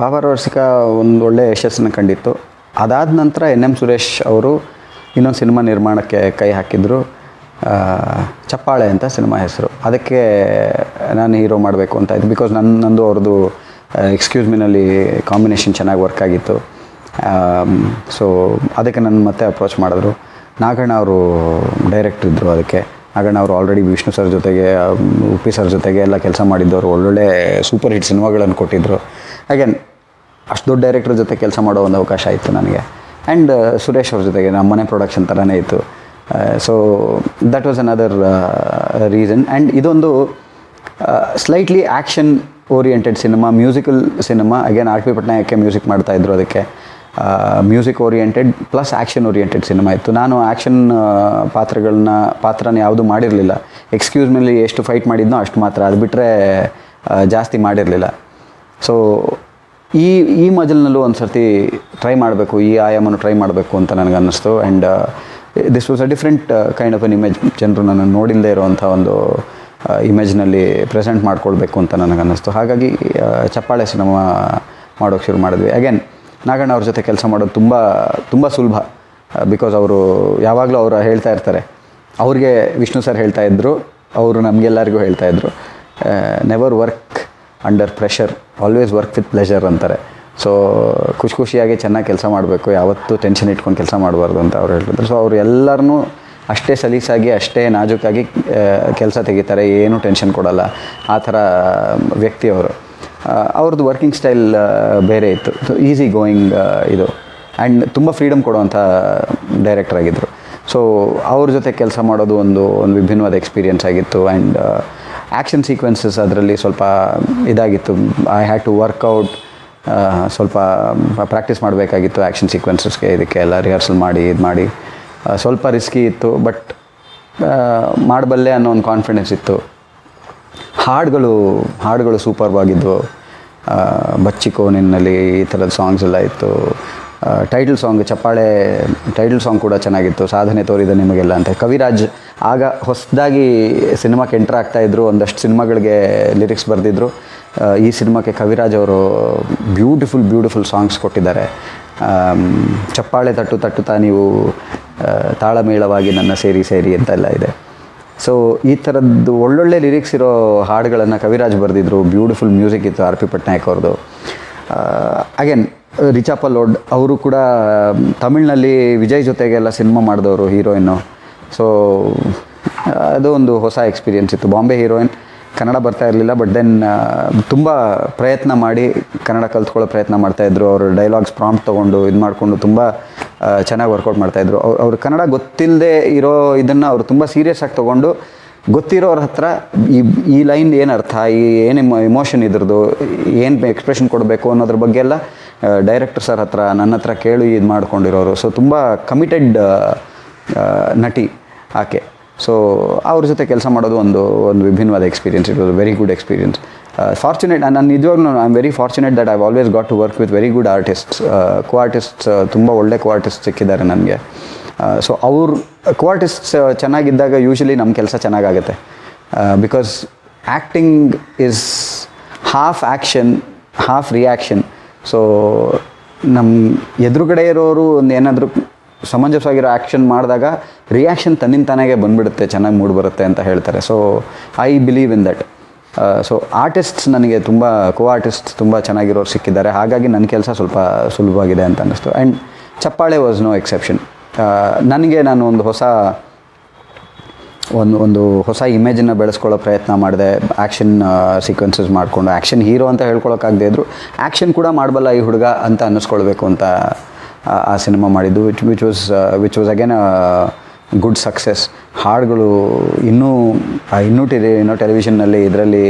ಬಾಬಾರ ವರ್ಷಿಕ ಒಂದು ಒಳ್ಳೆಯ ಯಶಸ್ಸನ್ನು ಕಂಡಿತ್ತು. ಅದಾದ ನಂತರ ಎನ್ ಎಂ ಸುರೇಶ್ ಅವರು ಇನ್ನೊಂದು ಸಿನಿಮಾ ನಿರ್ಮಾಣಕ್ಕೆ ಕೈ ಹಾಕಿದ್ರು. ಚಪ್ಪಾಳೆ ಅಂತ ಸಿನಿಮಾ ಹೆಸರು. ಅದಕ್ಕೆ ನಾನು ಹೀರೋ ಮಾಡಬೇಕು ಅಂತ ಇತ್ತು ಬಿಕಾಸ್ ನನ್ನ ನಂದು ಅವ್ರದ್ದು ಎಕ್ಸ್ಕ್ಯೂಸ್ ಮಿನಲ್ಲಿ ಕಾಂಬಿನೇಷನ್ ಚೆನ್ನಾಗಿ ವರ್ಕ್ ಆಗಿತ್ತು. ಸೊ ಅದಕ್ಕೆ ನನ್ನ ಮತ್ತೆ ಅಪ್ರೋಚ್ ಮಾಡಿದ್ರು. ನಾಗಣ್ಣ ಅವರು ಡೈರೆಕ್ಟರ್ ಇದ್ದರು ಅದಕ್ಕೆ. ನಾಗಣ್ಣ ಅವರು ಆಲ್ರೆಡಿ ವಿಷ್ಣು ಸರ್ ಜೊತೆಗೆ ಉಪ್ಪಿ ಸರ್ ಜೊತೆಗೆ ಎಲ್ಲ ಕೆಲಸ ಮಾಡಿದ್ದವರು ಒಳ್ಳೊಳ್ಳೆ ಸೂಪರ್ ಹಿಟ್ ಸಿನಿಮಾಗಳನ್ನು ಕೊಟ್ಟಿದ್ದರು ಅಗೇನ್ ಅಷ್ಟು ದೊಡ್ಡ ಡೈರೆಕ್ಟರ್ ಜೊತೆ ಕೆಲಸ ಮಾಡೋ ಒಂದು ಅವಕಾಶ ಇತ್ತು ನನಗೆ. ಆ್ಯಂಡ್ ಸುರೇಶ್ ಅವ್ರ ಜೊತೆಗೆ ನಮ್ಮ ಮನೆ ಪ್ರೊಡಕ್ಷನ್ ಥರನೇ ಇತ್ತು. So that was another reason and ಇದೊಂದು slightly action oriented cinema musical cinema again R P ಪಟ್ನಾಯಕ್ಕೆ music ಮಾಡ್ತಾಯಿದ್ರು ಅದಕ್ಕೆ. Music oriented plus action oriented cinema ಇತ್ತು. ನಾನು ಆ್ಯಕ್ಷನ್ ಪಾತ್ರಗಳನ್ನ, ಪಾತ್ರನ ಯಾವುದೂ ಮಾಡಿರಲಿಲ್ಲ. ಎಕ್ಸ್ಕ್ಯೂಸ್ ಮೇಲೆ ಎಷ್ಟು ಫೈಟ್ ಮಾಡಿದ್ನೋ ಅಷ್ಟು ಮಾತ್ರ. ಅದು ಬಿಟ್ಟರೆ ಜಾಸ್ತಿ ಮಾಡಿರಲಿಲ್ಲ. ಸೊ ಈ ಈ ಮಜಲ್ನಲ್ಲೂ ಒಂದು ಸರ್ತಿ ಟ್ರೈ ಮಾಡಬೇಕು, ಈ ಆಯಾಮನ್ನು ಟ್ರೈ ಮಾಡಬೇಕು ಅಂತ ನನಗೆ ಅನ್ನಿಸ್ತು. And this was a different kind of an image ಜನರು ನನ್ನ ನೋಡಿಲ್ಲದೆ ಇರುವಂಥ ಒಂದು ಇಮೇಜ್ನಲ್ಲಿ ಪ್ರೆಸೆಂಟ್ ಮಾಡ್ಕೊಳ್ಬೇಕು ಅಂತ ನನಗೆ ಅನ್ನಿಸ್ತು. ಹಾಗಾಗಿ ಚಪ್ಪಾಳೆ ಸಿನಿಮಾ ಮಾಡೋಕ್ಕೆ ಶುರು ಮಾಡಿದ್ವಿ. ಅಗೇನ್ ನಾಗಣ್ಣ ಅವ್ರ ಜೊತೆ ಕೆಲಸ ಮಾಡೋದು ತುಂಬ ತುಂಬ ಸುಲಭ ಬಿಕಾಸ್ ಅವರು ಯಾವಾಗಲೂ ಅವರು ಹೇಳ್ತಾ ಇರ್ತಾರೆ. ಅವ್ರಿಗೆ ವಿಷ್ಣು ಸರ್ ಹೇಳ್ತಾ ಇದ್ದರು ಅವರು ನಮಗೆಲ್ಲರಿಗೂ ಹೇಳ್ತಾ ಇದ್ದರು never work under pressure always work with pleasure ಅಂತಾರೆ. ಸೊ ಖುಷಿ ಖುಷಿಯಾಗಿ ಚೆನ್ನಾಗಿ ಕೆಲಸ ಮಾಡಬೇಕು, ಯಾವತ್ತೂ ಟೆನ್ಷನ್ ಇಟ್ಕೊಂಡು ಕೆಲಸ ಮಾಡಬಾರ್ದು ಅಂತ ಅವ್ರು ಹೇಳ್ತಿದ್ರು ಸೊ ಅವ್ರು ಎಲ್ಲರನ್ನೂ ಅಷ್ಟೇ ಸಲೀಸಾಗಿ, ಅಷ್ಟೇ ನಾಜೂಕಾಗಿ ಕೆಲಸ ತೆಗಿತಾರೆ, ಏನೂ ಟೆನ್ಷನ್ ಕೊಡಲ್ಲ. ಆ ಥರ ವ್ಯಕ್ತಿ ಅವರು. ಅವ್ರದ್ದು ವರ್ಕಿಂಗ್ ಸ್ಟೈಲ್ ಬೇರೆ ಇತ್ತು. ಈಸಿ ಗೋಯಿಂಗ್ ಇದು. ಆ್ಯಂಡ್ ತುಂಬ ಫ್ರೀಡಮ್ ಕೊಡುವಂಥ ಡೈರೆಕ್ಟರ್ ಆಗಿದ್ದರು ಸೊ ಅವ್ರ ಜೊತೆ ಕೆಲಸ ಮಾಡೋದು ಒಂದು ಒಂದು ವಿಭಿನ್ನವಾದ ಎಕ್ಸ್ಪೀರಿಯನ್ಸ್ ಆಗಿತ್ತು. ಆ್ಯಂಡ್ ಆ್ಯಕ್ಷನ್ ಸೀಕ್ವೆನ್ಸಸ್ ಅದರಲ್ಲಿ ಸ್ವಲ್ಪ ಇದಾಗಿತ್ತು. I had to work out ಸ್ವಲ್ಪ ಪ್ರಾಕ್ಟೀಸ್ ಮಾಡಬೇಕಾಗಿತ್ತು ಆ್ಯಕ್ಷನ್ ಸೀಕ್ವೆನ್ಸಸ್ಗೆ ಇದಕ್ಕೆ ಎಲ್ಲ ರಿಹರ್ಸಲ್ ಮಾಡಿ, ಇದು ಮಾಡಿ. ಸ್ವಲ್ಪ ರಿಸ್ಕಿ ಇತ್ತು ಬಟ್ ಮಾಡಬಲ್ಲೆ ಅನ್ನೋ ಒಂದು ಕಾನ್ಫಿಡೆನ್ಸ್ ಇತ್ತು. ಹಾಡುಗಳು ಹಾಡುಗಳು ಸೂಪರ್ವಾಗಿದ್ದವು ಬಚ್ಚಿಕೋ ನಿನ್ನಲ್ಲಿ ಈ ಥರದ ಸಾಂಗ್ಸ್ ಎಲ್ಲ ಇತ್ತು. ಟೈಟಲ್ ಸಾಂಗ್ ಚಪ್ಪಾಳೆ ಟೈಟಲ್ ಸಾಂಗ್ ಕೂಡ ಚೆನ್ನಾಗಿತ್ತು. ಸಾಧನೆ ತೋರಿದ ನಿಮಗೆಲ್ಲ ಅಂತ. ಕವಿರಾಜ್ ಆಗ ಹೊಸದಾಗಿ ಸಿನಿಮಾಕ್ಕೆ ಎಂಟ್ರ್ ಆಗ್ತಾಯಿದ್ರು ಒಂದಷ್ಟು ಸಿನಿಮಾಗಳಿಗೆ ಲಿರಿಕ್ಸ್ ಬರೆದಿದ್ರು. ಈ ಸಿನಿಮಾಕ್ಕೆ ಕವಿರಾಜ್ ಅವರು ಬ್ಯೂಟಿಫುಲ್ ಬ್ಯೂಟಿಫುಲ್ ಸಾಂಗ್ಸ್ ಕೊಟ್ಟಿದ್ದಾರೆ. ಚಪ್ಪಾಳೆ ತಟ್ಟು ತಟ್ಟುತ್ತಾ ನೀವು ತಾಳಮೇಳವಾಗಿ ನನ್ನ ಸೇರಿ ಸೇರಿ ಅಂತೆಲ್ಲ ಇದೆ. ಸೊ ಈ ಥರದ್ದು ಒಳ್ಳೊಳ್ಳೆ ಲಿರಿಕ್ಸ್ ಇರೋ ಹಾಡುಗಳನ್ನು ಕವಿರಾಜ್ ಬರೆದಿದ್ರು. ಬ್ಯೂಟಿಫುಲ್ ಮ್ಯೂಸಿಕ್ ಇತ್ತು ಆರ್ ಪಿ ಪಟ್ನಾಯಕ್ ಅವ್ರದ್ದು. ಅಗೇನ್ ರಿಚಾಪಲ್ ಲೋಡ್ ಅವರು ಕೂಡ ತಮಿಳಿನಲ್ಲಿ ವಿಜಯ್ ಜೊತೆಗೆಲ್ಲ ಸಿನಿಮಾ ಮಾಡಿದವರು, ಹೀರೋಯಿನ್ನು. ಸೊ ಅದು ಒಂದು ಹೊಸ ಎಕ್ಸ್ಪೀರಿಯೆನ್ಸ್ ಇತ್ತು. ಬಾಂಬೆ ಹೀರೋಯಿನ್ ಕನ್ನಡ ಬರ್ತಾ ಇರಲಿಲ್ಲ ಬಟ್ ದೆನ್ ತುಂಬ ಪ್ರಯತ್ನ ಮಾಡಿ ಕನ್ನಡ ಕಲ್ತ್ಕೊಳ್ಳೋ ಪ್ರಯತ್ನ ಮಾಡ್ತಾಯಿದ್ರು ಅವರು ಡೈಲಾಗ್ಸ್ ಪ್ರಾಂಪ್ ತೊಗೊಂಡು ಇದು ಮಾಡಿಕೊಂಡು ತುಂಬ ಚೆನ್ನಾಗಿ ವರ್ಕೌಟ್ ಮಾಡ್ತಾಯಿದ್ರು ಅವ್ರು ಅವ್ರು ಕನ್ನಡ ಗೊತ್ತಿಲ್ಲದೆ ಇರೋ ಇದನ್ನು ಅವರು ತುಂಬ ಸೀರಿಯಸ್ ಆಗಿ ತೊಗೊಂಡು ಗೊತ್ತಿರೋರ ಹತ್ರ ಈ ಈ ಲೈನ್ ಏನು ಅರ್ಥ, ಈ ಏನು ಇಮೋಷನ್ ಇದ್ರದ್ದು, ಏನು ಎಕ್ಸ್ಪ್ರೆಷನ್ ಕೊಡಬೇಕು ಅನ್ನೋದ್ರ ಬಗ್ಗೆ ಎಲ್ಲ ಡೈರೆಕ್ಟರ್ ಸರ್ ಹತ್ರ, ನನ್ನ ಹತ್ರ ಕೇಳಿ ಇದು ಮಾಡ್ಕೊಂಡಿರೋರು. ಸೊ ತುಂಬ ಕಮಿಟೆಡ್ ನಟಿ. ಆಕೆ ಸೊ ಅವ್ರ ಜೊತೆ ಕೆಲಸ ಮಾಡೋದು ಒಂದು ಒಂದು ವಿಭಿನ್ನವಾದ experience it was very good experience fortunate ನಾನು ನಿಜವಾಗ್ಲೂ I am very fortunate that I always got to work with very good artists co artists ತುಂಬ ಒಳ್ಳೆ ಕೋ ಆರ್ಟಿಸ್ಟ್ ಸಿಕ್ಕಿದ್ದಾರೆ ನನಗೆ. ಸೊ ಅವ್ರ ಕೋ ಆರ್ಟಿಸ್ಟ್ಸ್ ಚೆನ್ನಾಗಿದ್ದಾಗ ಯೂಶ್ವಲಿ ನಮ್ಮ ಕೆಲಸ ಚೆನ್ನಾಗಾಗುತ್ತೆ. Because acting is half action half reaction so ನಮ್ಮ ಎದುರುಗಡೆ ಇರೋರು ಒಂದು ಏನಾದರೂ ಸಮಂಜಸವಾಗಿರೋ ಆ್ಯಕ್ಷನ್ ಮಾಡಿದಾಗ ರಿಯಾಕ್ಷನ್ ತನ್ನಿಂದ ತಾನಾಗೆ ಬಂದುಬಿಡುತ್ತೆ, ಚೆನ್ನಾಗಿ ಮೂಡ್ ಬರುತ್ತೆ ಅಂತ ಹೇಳ್ತಾರೆ. So I believe in that so artists ನನಗೆ ತುಂಬ ಕೋ ಆರ್ಟಿಸ್ಟ್ ತುಂಬ ಚೆನ್ನಾಗಿರೋರು ಸಿಕ್ಕಿದ್ದಾರೆ. ಹಾಗಾಗಿ ನನ್ನ ಕೆಲಸ ಸ್ವಲ್ಪ ಸುಲಭವಾಗಿದೆ ಅಂತ ಅನ್ನಿಸ್ತು. ಆ್ಯಂಡ್ ಚಪ್ಪಾಳೆ ವಾಸ್ ನೋ ಎಕ್ಸೆಪ್ಷನ್ ನನಗೆ ನಾನು ಒಂದು ಹೊಸ, ಒಂದು ಒಂದು ಹೊಸ ಇಮೇಜನ್ನು ಬೆಳೆಸ್ಕೊಳ್ಳೋ ಪ್ರಯತ್ನ ಮಾಡಿದೆ. ಆ್ಯಕ್ಷನ್ ಸೀಕ್ವೆನ್ಸಸ್ ಮಾಡಿಕೊಂಡು ಆ್ಯಕ್ಷನ್ ಹೀರೋ ಅಂತ ಹೇಳ್ಕೊಳಕ್ಕಾಗದೇ ಇದ್ರು ಆ್ಯಕ್ಷನ್ ಕೂಡ ಮಾಡಬಲ್ಲ ಈ ಹುಡುಗ ಅಂತ ಅನ್ನಿಸ್ಕೊಳ್ಬೇಕು ಅಂತ ಆ- ಸಿನಿಮಾ ಮಾಡಿದ್ದು which which was which was again good success ಹಾಡುಗಳು ಇನ್ನೂ ಇನ್ನೂ ಟೆಲಿ ಇನ್ನೂ ಟೆಲಿವಿಷನ್ನಲ್ಲಿ ಇದರಲ್ಲಿ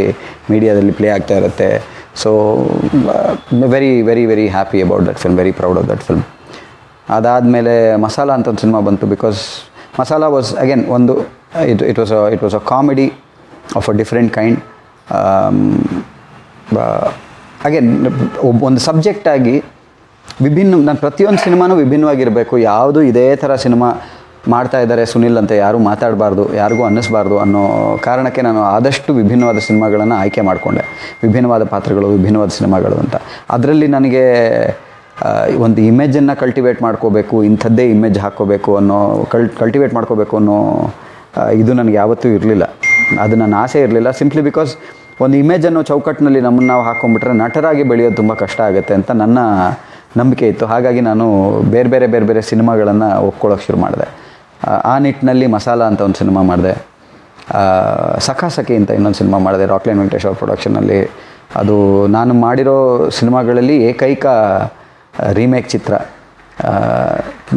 ಮೀಡಿಯಾದಲ್ಲಿ ಪ್ಲೇ ಆಗ್ತಾ ಇರುತ್ತೆ. So very very very happy about that film very proud of that film ಅದಾದಮೇಲೆ ಮಸಾಲ ಅಂತ ಒಂದು ಸಿನಿಮಾ ಬಂತು ಬಿಕಾಸ್ ಮಸಾಲ ವಾಸ್ ಅಗೇನ್ ಒಂದು it it was it was a comedy of a different kind again ಒಂದು ಸಬ್ಜೆಕ್ಟಾಗಿ ವಿಭಿನ್ನ, ನಾನು ಪ್ರತಿಯೊಂದು ಸಿನಿಮಾನೂ ವಿಭಿನ್ನವಾಗಿರಬೇಕು. ಯಾವುದು ಇದೇ ಥರ ಸಿನಿಮಾ ಮಾಡ್ತಾ ಇದ್ದಾರೆ ಸುನಿಲ್ ಅಂತ ಯಾರೂ ಮಾತಾಡಬಾರ್ದು, ಯಾರಿಗೂ ಅನ್ನಿಸ್ಬಾರ್ದು ಅನ್ನೋ ಕಾರಣಕ್ಕೆ ನಾನು ಆದಷ್ಟು ವಿಭಿನ್ನವಾದ ಸಿನಿಮಾಗಳನ್ನು ಆಯ್ಕೆ ಮಾಡಿಕೊಂಡೆ. ವಿಭಿನ್ನವಾದ ಪಾತ್ರಗಳು, ವಿಭಿನ್ನವಾದ ಸಿನಿಮಾಗಳು ಅಂತ. ಅದರಲ್ಲಿ ನನಗೆ ಒಂದು ಇಮೇಜನ್ನು ಕಲ್ಟಿವೇಟ್ ಮಾಡ್ಕೋಬೇಕು, ಇಂಥದ್ದೇ ಇಮೇಜ್ ಹಾಕ್ಕೋಬೇಕು ಅನ್ನೋ ಕಲ್ ಕಲ್ಟಿವೇಟ್ ಮಾಡ್ಕೋಬೇಕು ಅನ್ನೋ ಇದು ನನಗೆ ಯಾವತ್ತೂ ಇರಲಿಲ್ಲ. ಅದು ನನ್ನ ಆಸೆ ಇರಲಿಲ್ಲ ಸಿಂಪ್ಲಿ ಬಿಕಾಸ್ ಒಂದು ಇಮೇಜನ್ನು ಚೌಕಟ್ಟಿನಲ್ಲಿ ನಮ್ಮನ್ನು ನಾವು ಹಾಕೊಂಡ್ಬಿಟ್ರೆ ನಟರಾಗಿ ಬೆಳೆಯೋದು ತುಂಬ ಕಷ್ಟ ಆಗುತ್ತೆ ಅಂತ ನನ್ನ ನಂಬಿಕೆ ಇತ್ತು. ಹಾಗಾಗಿ ನಾನು ಬೇರೆ ಬೇರೆ ಬೇರೆ ಬೇರೆ ಸಿನಿಮಾಗಳನ್ನು ಒಪ್ಕೊಳ್ಳೋಕೆ ಶುರು ಮಾಡಿದೆ. ಆ, ನಿಟ್ಟಿನಲ್ಲಿ ಮಸಾಲ ಅಂತ ಒಂದು ಸಿನಿಮಾ ಮಾಡಿದೆ. ಸಖಾ ಸಖಿ ಅಂತ ಇನ್ನೊಂದು ಸಿನಿಮಾ ಮಾಡಿದೆ ರಾಕ್ಲೈನ್ ವೆಂಕಟೇಶ್ ಅವ್ರ ಪ್ರೊಡಕ್ಷನಲ್ಲಿ ಅದು ನಾನು ಮಾಡಿರೋ ಸಿನಿಮಾಗಳಲ್ಲಿ ಏಕೈಕ ರೀಮೇಕ್ ಚಿತ್ರ.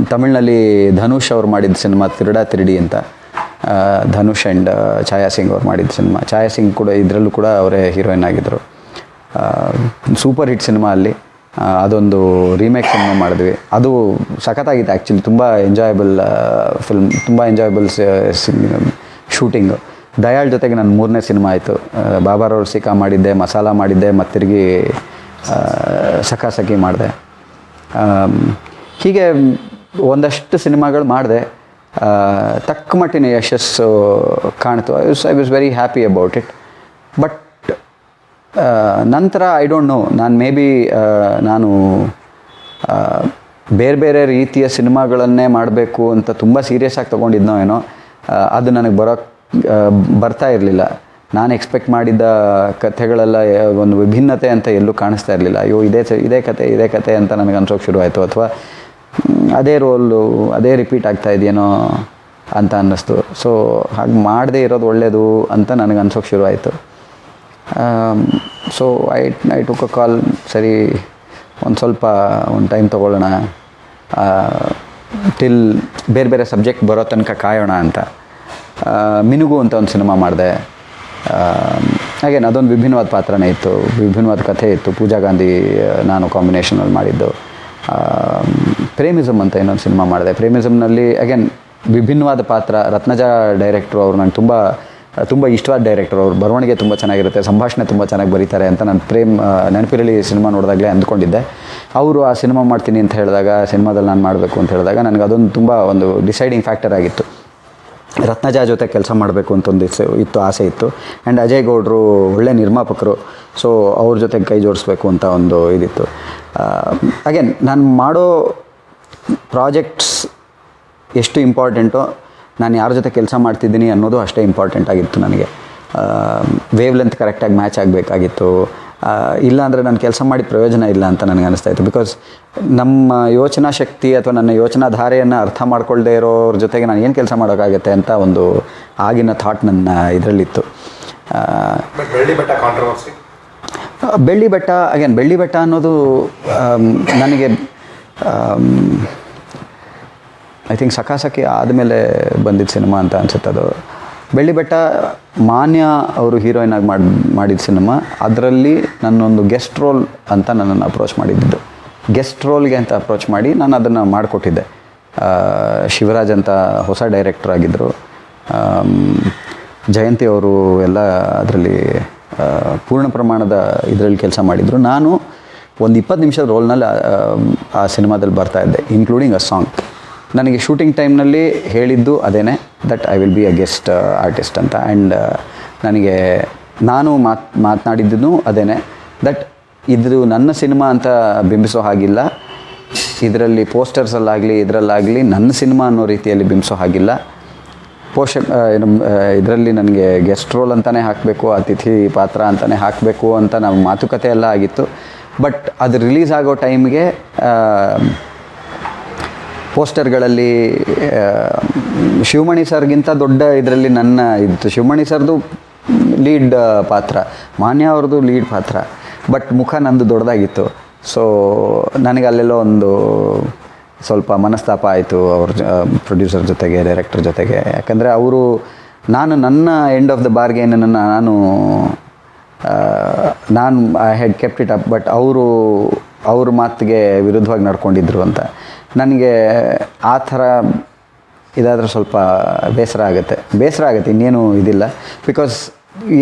ತಮಿಳಿನಲ್ಲಿ ಧನುಷ್ ಅವ್ರು ಮಾಡಿದ ಸಿನಿಮಾ ತಿರುಡಾ ತಿರುಡಿ ಅಂತ. ಧನುಷ್ ಆ್ಯಂಡ್ ಛಾಯಾ ಸಿಂಗ್ ಅವ್ರು ಮಾಡಿದ ಸಿನಿಮಾ. ಛಾಯಾ ಸಿಂಗ್ ಕೂಡ ಇದರಲ್ಲೂ ಕೂಡ ಅವರೇ ಹೀರೋಯಿನ್ ಆಗಿದ್ದರು ಸೂಪರ್ ಹಿಟ್ ಸಿನಿಮಾ ಅಲ್ಲಿ. ಅದೊಂದು ರೀಮೇಕ್ ಸಿನಿಮಾ ಮಾಡಿದ್ವಿ. ಅದು ಸಖತ್ತಾಗಿತ್ತು ಆ್ಯಕ್ಚುಲಿ ತುಂಬ ಎಂಜಾಯಬಲ್ ಫಿಲ್ಮ್ ತುಂಬ ಎಂಜಾಯಬಲ್ ಶೂಟಿಂಗು ದಯಾಳ್ ಜೊತೆಗೆ ನನ್ನ ಮೂರನೇ ಸಿನಿಮಾ ಆಯಿತು. ಬಾಬಾರವ್ರ ಸಿಕಾ ಮಾಡಿದ್ದೆ, ಮಸಾಲ ಮಾಡಿದ್ದೆ ಮತ್ತು ತಿರುಗಿ ಸಖಾ ಸಖಿ ಮಾಡಿದೆ. ಹೀಗೆ ಒಂದಷ್ಟು ಸಿನಿಮಾಗಳು ಮಾಡಿದೆ. ತಕ್ಕ ಮಟ್ಟಿನ ಯಶಸ್ಸು ಕಾಣ್ತು. I was I was very happy about it but ನಂತರ ಐ ಡೋಂಟ್ ನೋ ನಾನು ಮೇ ಬಿ ನಾನು ಬೇರೆ ಬೇರೆ ರೀತಿಯ ಸಿನಿಮಾಗಳನ್ನೇ ಮಾಡಬೇಕು ಅಂತ ತುಂಬ ಸೀರಿಯಸ್ ಆಗಿ ತೊಗೊಂಡಿದ್ನೋ ಏನೋ ಅದು ನನಗೆ ಬರೋ ಬರ್ತಾ ಇರಲಿಲ್ಲ. ನಾನು ಎಕ್ಸ್ಪೆಕ್ಟ್ ಮಾಡಿದ್ದ ಕಥೆಗಳೆಲ್ಲ ಒಂದು ವಿಭಿನ್ನತೆ ಅಂತ ಎಲ್ಲೂ ಕಾಣಿಸ್ತಾ ಇರಲಿಲ್ಲ. ಅಯ್ಯೋ, ಇದೇ ಇದೇ ಕತೆ ಇದೇ ಕತೆ ಅಂತ ನನಗೆ ಅನ್ಸೋಕೆ ಶುರುವಾಯಿತು. ಅಥವಾ ಅದೇ ರೋಲು ಅದೇ ರಿಪೀಟ್ ಆಗ್ತಾ ಇದೆಯೇನೋ ಅಂತ ಅನ್ನಿಸ್ತು. ಸೊ ಹಾಗೆ ಮಾಡದೇ ಇರೋದು ಒಳ್ಳೆಯದು ಅಂತ ನನಗೆ ಅನ್ಸೋಕೆ ಶುರುವಾಯಿತು. So I I took a call ಸರಿ, ಒಂದು ಸ್ವಲ್ಪ, ಒಂದು ಟೈಮ್ ತೊಗೊಳ್ಳೋಣ. ಟಿಲ್ ಬೇರೆ ಬೇರೆ ಸಬ್ಜೆಕ್ಟ್ ಬರೋ ತನಕ ಕಾಯೋಣ ಅಂತ. ಮಿನುಗು ಅಂತ ಒಂದು ಸಿನಿಮಾ ಮಾಡಿದೆ. ಹಾಗೇನು, ಅದೊಂದು ವಿಭಿನ್ನವಾದ ಪಾತ್ರನೇ ಇತ್ತು. ವಿಭಿನ್ನವಾದ ಕಥೆ ಇತ್ತು. ಪೂಜಾ ಗಾಂಧಿ ನಾನು ಕಾಂಬಿನೇಷನಲ್ಲಿ ಮಾಡಿದ್ದು. ಪ್ರೇಮಿಸಮ್ ಅಂತ ಇನ್ನೊಂದು ಸಿನಿಮಾ ಮಾಡಿದೆ. ಪ್ರೇಮಿಸಮ್ನಲ್ಲಿ ಅಗೇನ್ ವಿಭಿನ್ನವಾದ ಪಾತ್ರ. ರತ್ನಜಾ ಡೈರೆಕ್ಟ್ರು ಅವರು ನಂಗೆ ತುಂಬ ತುಂಬ ಇಷ್ಟವಾದ ಡೈರೆಕ್ಟರ್ ಅವರು. ಬರವಣಿಗೆ ತುಂಬ ಚೆನ್ನಾಗಿರುತ್ತೆ, ಸಂಭಾಷಣೆ ತುಂಬ ಚೆನ್ನಾಗಿ ಬರೀತಾರೆ ಅಂತ ನಾನು ಪ್ರೇಮ್ ನೆನಪಿರಲಿ ಸಿನಿಮಾ ನೋಡಿದಾಗಲೇ ಅಂದ್ಕೊಂಡಿದ್ದೆ. ಅವರು ಆ ಸಿನಿಮಾ ಮಾಡ್ತೀನಿ ಅಂತ ಹೇಳಿದಾಗ, ಸಿನಿಮಾದಲ್ಲಿ ನಾನು ಮಾಡಬೇಕು ಅಂತ ಹೇಳಿದಾಗ ನನಗೆ ಅದೊಂದು ತುಂಬ ಒಂದು ಡಿಸೈಡಿಂಗ್ ಫ್ಯಾಕ್ಟರ್ ಆಗಿತ್ತು. ರತ್ನಜಾ ಜೊತೆ ಕೆಲಸ ಮಾಡಬೇಕು ಅಂತ ಒಂದು ಇತ್ತು ಆಸೆ ಇತ್ತು. ಆ್ಯಂಡ್ ಅಜಯ್ ಗೌಡ್ರು ಒಳ್ಳೆ ನಿರ್ಮಾಪಕರು. ಸೊ ಅವ್ರ ಜೊತೆ ಕೈ ಜೋಡಿಸ್ಬೇಕು ಅಂತ ಒಂದು ಇದಿತ್ತು. ಅಗೇನ್ ನಾನು ಮಾಡೋ ಪ್ರಾಜೆಕ್ಟ್ಸ್ ಎಷ್ಟು ಇಂಪಾರ್ಟೆಂಟೋ ನಾನು ಯಾರ ಜೊತೆ ಕೆಲಸ ಮಾಡ್ತಿದ್ದೀನಿ ಅನ್ನೋದು ಅಷ್ಟೇ ಇಂಪಾರ್ಟೆಂಟ್ ಆಗಿತ್ತು ನನಗೆ. ವೇವ್ ಲೆಂತ್ ಕರೆಕ್ಟಾಗಿ ಮ್ಯಾಚ್ ಆಗಬೇಕಾಗಿತ್ತು. ಇಲ್ಲಾಂದರೆ ನಾನು ಕೆಲಸ ಮಾಡಿ ಪ್ರಯೋಜನ ಇಲ್ಲ ಅಂತ ನನಗೆ ಅನಿಸ್ತಾ ಇತ್ತು. ಬಿಕಾಸ್ ನಮ್ಮ ಯೋಚನಾ ಶಕ್ತಿ ಅಥವಾ ನನ್ನ ಯೋಚನಾ ಧಾರೆಯನ್ನು ಅರ್ಥ ಮಾಡ್ಕೊಳ್ಳದೆ ಇರೋರ ಜೊತೆಗೆ ನಾನು ಏನು ಕೆಲಸ ಮಾಡೋಕ್ಕಾಗತ್ತೆ ಅಂತ ಒಂದು ಆಗಿನ ಥಾಟ್ ನನ್ನ ಇದರಲ್ಲಿತ್ತು. ಬಟ್ ಬೆಳ್ಳಿ ಬೆಟ್ಟ ಕಾಂಟ್ರವರ್ಸಿ ಬೆಳ್ಳಿ ಬೆಟ್ಟ ಅಗೇನ್ ಬೆಳ್ಳಿ ಬೆಟ್ಟ ಅನ್ನೋದು ನನಗೆ ಐ ಥಿಂಕ್ ಸಕಾಸಕಿ ಆದಮೇಲೆ ಬಂದಿದ್ದ ಸಿನಿಮಾ ಅಂತ ಅನ್ಸುತ್ತೆ ಅದು. ಬೆಳ್ಳಿ ಬೆಟ್ಟ ಮಾನ್ಯ ಅವರು ಹೀರೋಯಿನ್ ಆಗಿ ಮಾಡಿ, ಮಾಡಿದ ಸಿನಿಮಾ. ಅದರಲ್ಲಿ ನನ್ನೊಂದು ಗೆಸ್ಟ್ ರೋಲ್ ಅಂತ ನನ್ನನ್ನು ಅಪ್ರೋಚ್ ಮಾಡಿದ್ದು. ಗೆಸ್ಟ್ ರೋಲ್ಗೆ ಅಂತ ಅಪ್ರೋಚ್ ಮಾಡಿ ನಾನು ಅದನ್ನು ಮಾಡಿಕೊಟ್ಟಿದ್ದೆ. ಶಿವರಾಜ್ ಅಂತ ಹೊಸ ಡೈರೆಕ್ಟರ್ ಆಗಿದ್ದರು ಜಯಂತಿ ಅವರು ಎಲ್ಲ ಅದರಲ್ಲಿ ಪೂರ್ಣ ಪ್ರಮಾಣದ ಇದರಲ್ಲಿ ಕೆಲಸ ಮಾಡಿದರು. ನಾನು ಒಂದು ಇಪ್ಪತ್ತು ನಿಮಿಷದ ರೋಲ್ನಲ್ಲಿ ಆ ಸಿನಿಮಾದಲ್ಲಿ ಬರ್ತಾ ಇದ್ದೆ ಇನ್ಕ್ಲೂಡಿಂಗ್ ಅ ಸಾಂಗ್ ನನಗೆ ಶೂಟಿಂಗ್ ಟೈಮ್ನಲ್ಲಿ ಹೇಳಿದ್ದು ಅದೇನೆ that I will be a guest artist ಅಂತ. ಆ್ಯಂಡ್ ನನಗೆ ನಾನು ಮಾತ್ ಮಾತನಾಡಿದ್ದು ಅದೇನೆ ದಟ್ ಇದು ನನ್ನ ಸಿನಿಮಾ ಅಂತ ಬಿಂಬಿಸೋ ಹಾಗಿಲ್ಲ. ಇದರಲ್ಲಿ ಪೋಸ್ಟರ್ಸಲ್ಲಾಗಲಿ ಇದರಲ್ಲಾಗಲಿ ನನ್ನ ಸಿನಿಮಾ ಅನ್ನೋ ರೀತಿಯಲ್ಲಿ ಬಿಂಬಿಸೋ ಹಾಗಿಲ್ಲ. ಪೋಷಕ ಏನು ಇದರಲ್ಲಿ ನನಗೆ ಗೆಸ್ಟ್ ರೋಲ್ ಅಂತಲೇ ಹಾಕಬೇಕು, ಅತಿಥಿ ಪಾತ್ರ ಅಂತಲೇ ಹಾಕಬೇಕು ಅಂತ ನಾವು ಮಾತುಕತೆ ಎಲ್ಲ ಆಗಿತ್ತು. ಬಟ್ ಅದು ರಿಲೀಸ್ ಆಗೋ ಟೈಮ್ಗೆ ಪೋಸ್ಟರ್ಗಳಲ್ಲಿ ಶಿವಮಣಿ ಸರ್ಗಿಂತ ದೊಡ್ಡ ಇದರಲ್ಲಿ ನನ್ನ ಇತ್ತು. ಶಿವಮಣಿ ಸರ್ದು ಲೀಡ್ ಪಾತ್ರ. ಮಾನ್ಯ ಅವ್ರದ್ದು ಲೀಡ್ ಪಾತ್ರ. ಬಟ್ ಮುಖ ನಂದು ದೊಡ್ಡದಾಗಿತ್ತು. ಸೊ, ನನಗೆ ಅಲ್ಲೆಲ್ಲೋ ಒಂದು ಸ್ವಲ್ಪ ಮನಸ್ತಾಪ ಆಯಿತು ಅವ್ರ ಪ್ರೊಡ್ಯೂಸರ್ ಜೊತೆಗೆ, ಡೈರೆಕ್ಟರ್ ಜೊತೆಗೆ. ಯಾಕಂದರೆ ಅವರು ನಾನು ನನ್ನ ಎಂಡ್ ಆಫ್ ದ ಬಾರ್ಗೇನನ್ನು ನಾನು ನಾನು I had kept it up but ಅವರು, ಅವ್ರ ಮಾತಿಗೆ ವಿರುದ್ಧವಾಗಿ ನಡ್ಕೊಂಡಿದ್ರು ಅಂತ. ನನಗೆ ಆ ಥರ ಇದಾದರೆ ಸ್ವಲ್ಪ ಬೇಸರ ಆಗುತ್ತೆ. ಬೇಸರ ಆಗುತ್ತೆ, ಇನ್ನೇನು ಇದಿಲ್ಲ. ಬಿಕಾಸ್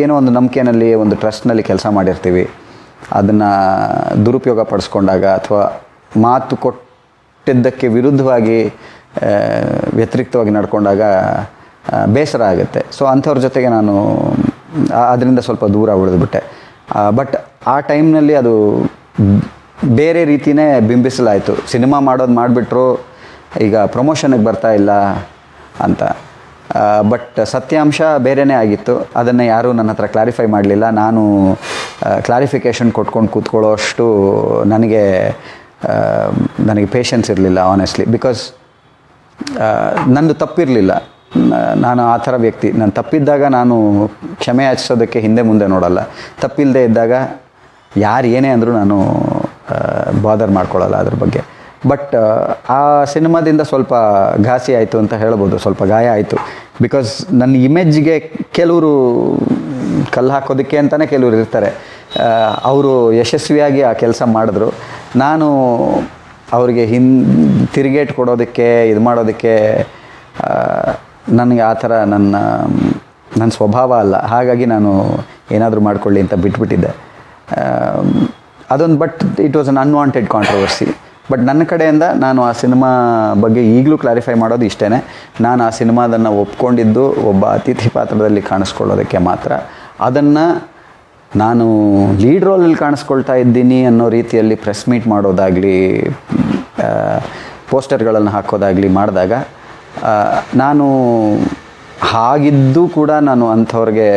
ಏನೋ ಒಂದು ನಂಬಿಕೆನಲ್ಲಿ, ಒಂದು ಟ್ರಸ್ಟ್ನಲ್ಲಿ ಕೆಲಸ ಮಾಡಿರ್ತೀವಿ. ಅದನ್ನು ದುರುಪಯೋಗ ಪಡಿಸ್ಕೊಂಡಾಗ ಅಥವಾ ಮಾತು ಕೊಟ್ಟಿದ್ದಕ್ಕೆ ವಿರುದ್ಧವಾಗಿ ವ್ಯತಿರಿಕ್ತವಾಗಿ ನಡ್ಕೊಂಡಾಗ ಬೇಸರ ಆಗುತ್ತೆ. ಸೊ ಅಂಥವ್ರ ಜೊತೆಗೆ ನಾನು ಅದರಿಂದ ಸ್ವಲ್ಪ ದೂರ ಉಳಿದ್ಬಿಟ್ಟೆ. ಬಟ್ ಆ ಟೈಮ್ನಲ್ಲಿ ಅದು ಬೇರೆ ರೀತಿಯೇ ಬಿಂಬಿಸಲಾಯಿತು. ಸಿನಿಮಾ ಮಾಡೋದು ಮಾಡಿಬಿಟ್ರು, ಈಗ ಪ್ರಮೋಷನಿಗೆ ಬರ್ತಾ ಇಲ್ಲ ಅಂತ. ಬಟ್ ಸತ್ಯಾಂಶ ಬೇರೆಯೇ ಆಗಿತ್ತು. ಅದನ್ನು ಯಾರೂ ನನ್ನ ಹತ್ರ ಕ್ಲಾರಿಫೈ ಮಾಡಲಿಲ್ಲ. ನಾನು ಕ್ಲಾರಿಫಿಕೇಷನ್ ಕೊಟ್ಕೊಂಡು ಕೂತ್ಕೊಳ್ಳೋಷ್ಟು ನನಗೆ ನನಗೆ ಪೇಷನ್ಸ್ ಇರಲಿಲ್ಲ ಆನೆಸ್ಟ್ಲಿ ಬಿಕಾಸ್ ನಂದು ತಪ್ಪಿರಲಿಲ್ಲ. ನಾನು ಆ ಥರ ವ್ಯಕ್ತಿ. ನಾನು ತಪ್ಪಿದ್ದಾಗ ನಾನು ಕ್ಷಮೆ ಯಾಚಿಸೋದಕ್ಕೆ ಹಿಂದೆ ಮುಂದೆ ನೋಡಲ್ಲ. ತಪ್ಪಿಲ್ಲದೆ ಇದ್ದಾಗ ಯಾರು ಏನೇ ಅಂದರೂ ನಾನು ಬಾದರ್ ಮಾಡ್ಕೊಳ್ಳಲ್ಲ ಅದ್ರ ಬಗ್ಗೆ. ಬಟ್ ಆ ಸಿನಿಮಾದಿಂದ ಸ್ವಲ್ಪ ಘಾಸಿ ಆಯಿತು ಅಂತ ಹೇಳ್ಬೋದು, ಸ್ವಲ್ಪ ಗಾಯ ಆಯಿತು. ಬಿಕಾಸ್ ನನ್ನ ಇಮೇಜ್ಗೆ ಕೆಲವರು ಕಲ್ಲು ಹಾಕೋದಕ್ಕೆ ಅಂತಲೇ ಕೆಲವರು ಇರ್ತಾರೆ. ಅವರು ಯಶಸ್ವಿಯಾಗಿ ಆ ಕೆಲಸ ಮಾಡಿದ್ರು. ನಾನು ಅವರಿಗೆ ಹಿಂದ್ ತಿರುಗೇಟ್ ಕೊಡೋದಕ್ಕೆ, ಇದು ಮಾಡೋದಕ್ಕೆ ನನಗೆ ಆ ಥರ ನನ್ನ ನನ್ನ ಸ್ವಭಾವ ಅಲ್ಲ. ಹಾಗಾಗಿ ನಾನು ಏನಾದರೂ ಮಾಡಿಕೊಳ್ಳಿ ಅಂತ ಬಿಟ್ಬಿಟ್ಟಿದ್ದೆ. ಅದೊಂದು but it was an unwanted controversy but ನನ್ನ ಕಡೆಯಿಂದ ನಾನು ಆ ಸಿನಿಮಾ ಬಗ್ಗೆ ಈಗಲೂ ಕ್ಲಾರಿಫೈ ಮಾಡೋದು ಇಷ್ಟೇ ನಾನು ಆ ಸಿನಿಮಾದನ್ನು ಒಪ್ಕೊಂಡಿದ್ದು ಒಬ್ಬ ಅತಿಥಿ ಪಾತ್ರದಲ್ಲಿ ಕಾಣಿಸ್ಕೊಳ್ಳೋದಕ್ಕೆ ಮಾತ್ರ. ಅದನ್ನು ನಾನು ಲೀಡ್ ರೋಲಲ್ಲಿ ಕಾಣಿಸ್ಕೊಳ್ತಾ ಇದ್ದೀನಿ ಅನ್ನೋ ರೀತಿಯಲ್ಲಿ ಪ್ರೆಸ್ ಮೀಟ್ ಮಾಡೋದಾಗಲಿ ಪೋಸ್ಟರ್ಗಳನ್ನು ಹಾಕೋದಾಗಲಿ ಮಾಡಿದಾಗ ನಾನು ಹಾಗಿದ್ದು ಕೂಡ ನಾನು ಅಂಥವ್ರಿಗೆ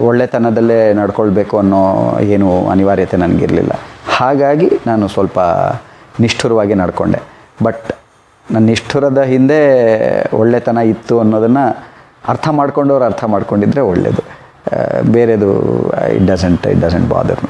ಒಳ್ಳೆತನದಲ್ಲೇ ನಡ್ಕೊಳ್ಬೇಕು ಅನ್ನೋ ಏನು ಅನಿವಾರ್ಯತೆ ನನಗಿರಲಿಲ್ಲ. ಹಾಗಾಗಿ ನಾನು ಸ್ವಲ್ಪ ನಿಷ್ಠುರವಾಗಿ ನಡ್ಕೊಂಡೆ. ಬಟ್ ನನ್ನ ನಿಷ್ಠುರದ ಹಿಂದೆ ಒಳ್ಳೆತನ ಇತ್ತು ಅನ್ನೋದನ್ನು ಅರ್ಥ ಮಾಡ್ಕೊಂಡವ್ರು ಅರ್ಥ ಮಾಡ್ಕೊಂಡಿದ್ರೆ ಒಳ್ಳೆಯದು ಬೇರೆದು it doesn't it doesn't bother